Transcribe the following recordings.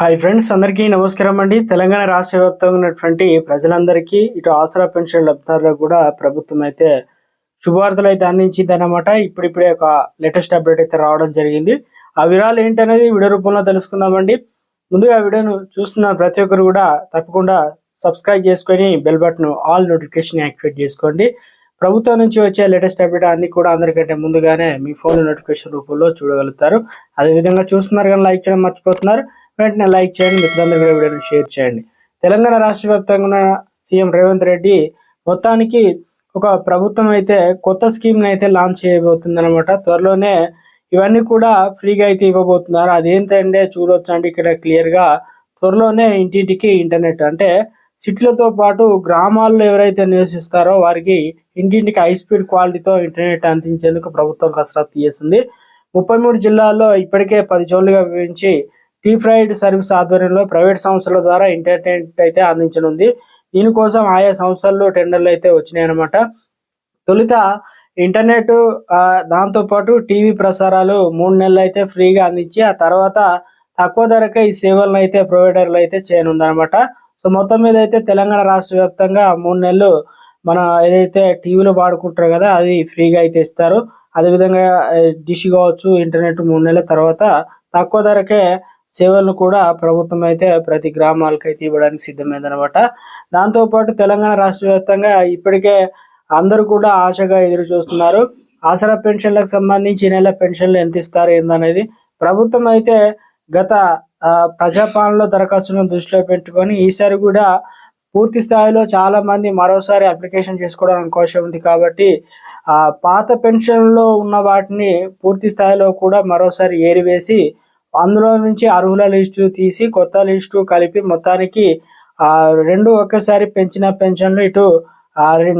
Hi friends అందరికీ నమస్కారం అండి. తెలంగాణ రాష్ట్ర వ్యాప్తంగా ఉన్నటువంటి ప్రజలందరికీ ఇటు ఆసరా పెన్షన్ లబ్ధిదారులకు కూడా ప్రభుత్వం అయితే శుభవార్తలు అయితే అందించింది అనమాట ఇప్పుడిప్పుడే ఒక లేటెస్ట్ అప్డేట్ అయితే రావడం జరిగింది. ఆ వివరాలు ఏంటనేది వీడియో రూపంలో తెలుసుకుందామండి. ముందుగా ఆ వీడియోను చూస్తున్న ప్రతి ఒక్కరు కూడా తప్పకుండా సబ్స్క్రైబ్ చేసుకొని bell button all notification activate చేసుకోండి. ప్రభుత్వం నుంచి వచ్చే లేటెస్ట్ అప్డేట్ అన్ని కూడా అందరికంటే ముందుగానే మీ ఫోన్ నోటిఫికేషన్ రూపంలో చూడగలుగుతారు. అదేవిధంగా చూస్తున్నారు కానీ లైక్ చేయడం మర్చిపోతున్నారు. వెంటనే లైక్ చేయండి మిత్రులందరూ కూడా వీడియోని షేర్ చేయండి. తెలంగాణ రాష్ట్ర వ్యాప్తంగా ఉన్న సీఎం రేవంత్ రెడ్డి మొత్తానికి ఒక ప్రభుత్వం అయితే కొత్త స్కీమ్ అయితే లాంచ్ చేయబోతుంది అనమాట త్వరలోనే ఇవన్నీ కూడా ఫ్రీగా అయితే ఇవ్వబోతున్నారు. అదేంటంటే చూడవచ్చు అంటే ఇక్కడ క్లియర్గా త్వరలోనే ఇంటింటికి ఇంటర్నెట్. అంటే సిటీలతో పాటు గ్రామాల్లో ఎవరైతే నివసిస్తారో వారికి ఇంటింటికి హై స్పీడ్ క్వాలిటీతో ఇంటర్నెట్ అందించేందుకు ప్రభుత్వం కసరత్తు చేస్తుంది. ముప్పై మూడు జిల్లాల్లో ఇప్పటికే పది జోన్లుగా విభజించి టీ ఫ్రైడ్ సర్వీస్ ఆధ్వర్యంలో ప్రైవేట్ సంస్థల ద్వారా ఇంటర్నెట్ అయితే అందించనుంది. దీనికోసం ఆయా సంస్థల్లో టెండర్లు అయితే వచ్చినాయన్నమాట. తొలుత ఇంటర్నెట్ దాంతోపాటు టీవీ ప్రసారాలు మూడు నెలలు అయితే ఫ్రీగా అందించి ఆ తర్వాత తక్కువ ధరకే ఈ సేవలను అయితే ప్రొవైడర్లు అయితే చేయనుందనమాట సో మొత్తం మీద అయితే తెలంగాణ రాష్ట్ర వ్యాప్తంగా మూడు నెలలు మన ఏదైతే టీవీలో వాడుకుంటారో కదా అది ఫ్రీగా అయితే ఇస్తారు. అదేవిధంగా డిష్ కావచ్చు ఇంటర్నెట్ మూడు నెలల తర్వాత తక్కువ ధరకే సేవలను కూడా ప్రభుత్వం అయితే ప్రతి గ్రామాలకు అయితే ఇవ్వడానికి సిద్ధమైందనమాట దాంతోపాటు తెలంగాణ రాష్ట్ర వ్యాప్తంగా ఇప్పటికే అందరూ కూడా ఆశగా ఎదురు చూస్తున్నారు. ఆసరా పెన్షన్లకు సంబంధించి నెల పెన్షన్లు ఎంత ఇస్తారు ఏందనేది. ప్రభుత్వం అయితే గత ప్రజాపాలనలో దరఖాస్తులను దృష్టిలో పెట్టుకొని ఈసారి కూడా పూర్తి స్థాయిలో చాలా మంది మరోసారి అప్లికేషన్ చేసుకోవడానికి అవకాశం ఉంది కాబట్టి ఆ పాత పెన్షన్లో ఉన్న వాటిని పూర్తి స్థాయిలో కూడా మరోసారి ఏరివేసి అందులో నుంచి అర్హుల లిస్టు తీసి కొత్త లిస్టు కలిపి మొత్తానికి రెండు ఒకేసారి పెంచిన పెన్షన్లు ఇటు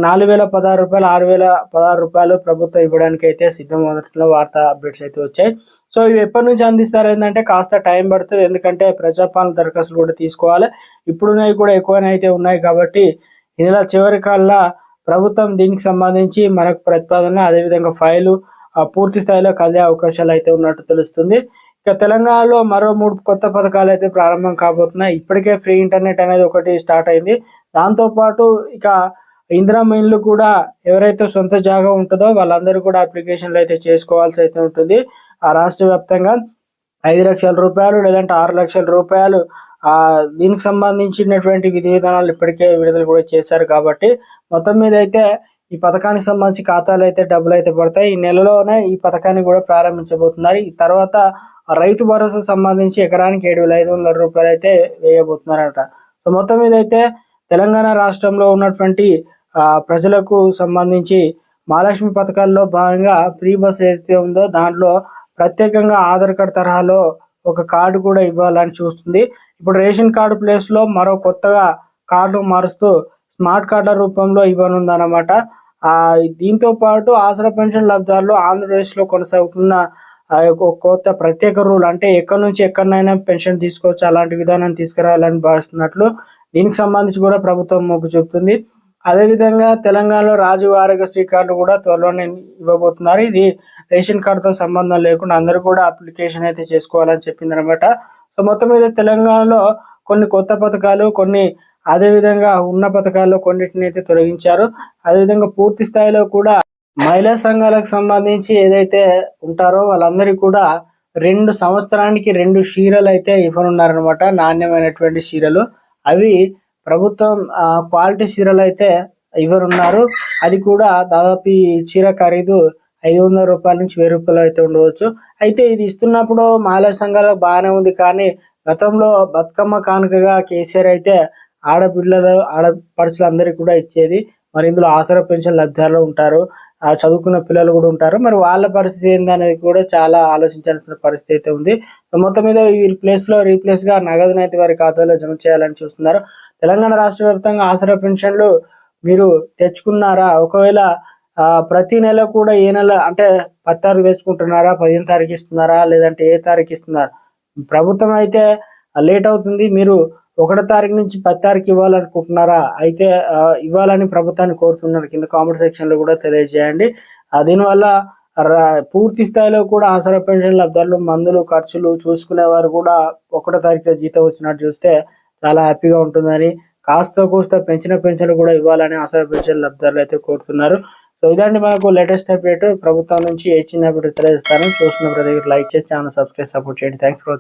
నాలుగు వేల పదహారు రూపాయలు ఆరు వేల పదహారు రూపాయలు ప్రభుత్వం ఇవ్వడానికి అయితే సిద్ధం మొదట్లో వార్తా అప్డేట్స్ అయితే వచ్చాయి. సో ఇవి ఎప్పటి నుంచి అందిస్తారు ఏంటంటే కాస్త టైం పడుతుంది. ఎందుకంటే ప్రజాపాలన దరఖాస్తులు కూడా తీసుకోవాలి. ఇప్పుడున్నవి కూడా ఎక్కువనే అయితే ఉన్నాయి కాబట్టి ఈ నెల చివరి కల్లా ప్రభుత్వం దీనికి సంబంధించి మనకు ప్రతిపాదన అదేవిధంగా ఫైలు పూర్తి స్థాయిలో కలిగే అవకాశాలు అయితే ఉన్నట్టు తెలుస్తుంది. ఇక తెలంగాణలో మరో మూడు కొత్త పథకాలు అయితే ప్రారంభం కాబోతున్నాయి. ఇప్పటికే ఫ్రీ ఇంటర్నెట్ అనేది ఒకటి స్టార్ట్ అయింది. దాంతోపాటు ఇక ఇందిరా ఇల్లు కూడా ఎవరైతే సొంత జాగా ఉంటుందో వాళ్ళందరూ కూడా అప్లికేషన్లు అయితే చేసుకోవాల్సి అయితే ఉంటుంది. ఆ రాష్ట్ర వ్యాప్తంగా ఐదు లక్షల రూపాయలు లేదంటే ఆరు లక్షల రూపాయలు ఆ దీనికి సంబంధించినటువంటి విధి విధానాలు ఇప్పటికే విడుదల కూడా చేశారు కాబట్టి మొత్తం మీద అయితే ఈ పథకానికి సంబంధించి ఖాతాలు అయితే డబ్బులు అయితే పడతాయి. ఈ నెలలోనే ఈ పథకాన్ని కూడా ప్రారంభించబోతున్నారు. ఈ తర్వాత రైతు భరోసా సంబంధించి ఎకరానికి ఏడు వేల ఐదు వందల రూపాయలు అయితే వేయబోతున్నారట. సో మొత్తం మీద అయితే తెలంగాణ రాష్ట్రంలో ఉన్నటువంటి ప్రజలకు సంబంధించి మహాలక్ష్మి పథకాల్లో భాగంగా ఫ్రీ బస్ ఏదైతే ఉందో దాంట్లో ప్రత్యేకంగా ఆధార్ కార్డ్ తరహాలో ఒక కార్డు కూడా ఇవ్వాలని చూస్తుంది. ఇప్పుడు రేషన్ కార్డు ప్లేస్లో మరో కొత్తగా కార్డు మారుస్తూ స్మార్ట్ కార్డుల రూపంలో ఇవ్వనుందన్నమాట. దీంతో పాటు ఆసరా పెన్షన్ లబ్ధిదారులు ఆంధ్రప్రదేశ్లో కొనసాగుతున్న ఆ యొక్క కొత్త ప్రత్యేక రూల్ అంటే ఎక్కడి నుంచి ఎక్కడనైనా పెన్షన్ తీసుకోవచ్చు అలాంటి విధానం తీసుకురావాలని భావిస్తున్నట్లు దీనికి సంబంధించి కూడా ప్రభుత్వం మొగ్గు చూపుతుంది అదేవిధంగా తెలంగాణలో రాజీవ్ ఆరోగ్యశ్రీ కార్డు కూడా త్వరలోనే ఇవ్వబోతున్నారు. ఇది రేషన్ కార్డుతో సంబంధం లేకుండా అందరూ కూడా అప్లికేషన్ అయితే చేసుకోవాలని చెప్పిందనమాట. సో మొత్తం మీద తెలంగాణలో కొన్ని కొత్త పథకాలు కొన్ని అదేవిధంగా ఉన్న పథకాల్లో కొన్నిటిని అయితే తొలగించారు. అదేవిధంగా పూర్తి స్థాయిలో కూడా మహిళా సంఘాలకు సంబంధించి ఏదైతే ఉంటారో వాళ్ళందరికీ కూడా రెండు సంవత్సరానికి రెండు చీరలు అయితే ఇవ్వనున్నారనమాట నాణ్యమైనటువంటి చీరలు అవి ప్రభుత్వం క్వాలిటీ చీరలు అయితే ఇవ్వనున్నారు. అది కూడా దాదాపు ఈ చీర ఖరీదు ఐదు వందల రూపాయల నుంచి వెయ్యి రూపాయలు అయితే ఉండవచ్చు. అయితే ఇది ఇస్తున్నప్పుడు మహిళా సంఘాలకు బాగానే ఉంది కానీ గతంలో బతుకమ్మ కానుకగా కేసీఆర్ అయితే ఆడపిల్లలు ఆడపడుచులందరికీ కూడా ఇచ్చేది. మరి ఇందులో ఆసరా పెన్షన్ లబ్ధిదారులు ఉంటారు. చదువుకున్న పిల్లలు కూడా ఉంటారు. మరి వాళ్ళ పరిస్థితి ఏందనేది కూడా చాలా ఆలోచించాల్సిన పరిస్థితి అయితే ఉంది. మొత్తం మీద ఈ ప్లేస్లో రీప్లేస్గా రీప్లేస్ నగదును అయితే వారి ఖాతాలో జమ చేయాలని చూస్తున్నారు. తెలంగాణ రాష్ట్ర వ్యాప్తంగా ఆసరా పెన్షన్లు మీరు తెచ్చుకున్నారా? ఒకవేళ ప్రతి నెల కూడా ఏ నెల అంటే పది తారీఖు తెచ్చుకుంటున్నారా? పదిహేను తారీఖు ఇస్తున్నారా? లేదంటే ఏ తారీఖు ఇస్తున్నారా? ప్రభుత్వం అయితే లేట్ అవుతుంది. మీరు ఒకటో తారీఖు నుంచి పది తారీఖు ఇవ్వాలనుకుంటున్నారా? అయితే ఇవ్వాలని ప్రభుత్వాన్ని కోరుతున్నారు. కింద కామెంట్ సెక్షన్లో కూడా తెలియజేయండి. దీనివల్ల రా- పూర్తి స్థాయిలో కూడా ఆసరా పెన్షన్ లబ్ధారులు మందులు ఖర్చులు చూసుకునే వారు కూడా ఒకటో తారీఖు జీతం వచ్చినట్టు చూస్తే చాలా హ్యాపీగా ఉంటుందని కాస్త కోస్త పెంచిన పెన్షన్లు కూడా ఇవ్వాలని ఆసరా పెన్షన్ లబ్ధారులు అయితే కోరుతున్నారు. సో ఇదండి మనకు లేటెస్ట్ అప్డేట్. ప్రభుత్వం నుంచి ఏ చిన్న అప్డేట్ తెలియజేస్తాను చూసిన ప్రతి లైక్ చేసి ఛానల్ సబ్స్క్రైబ్ సపోర్ట్ చేయండి. Thanks for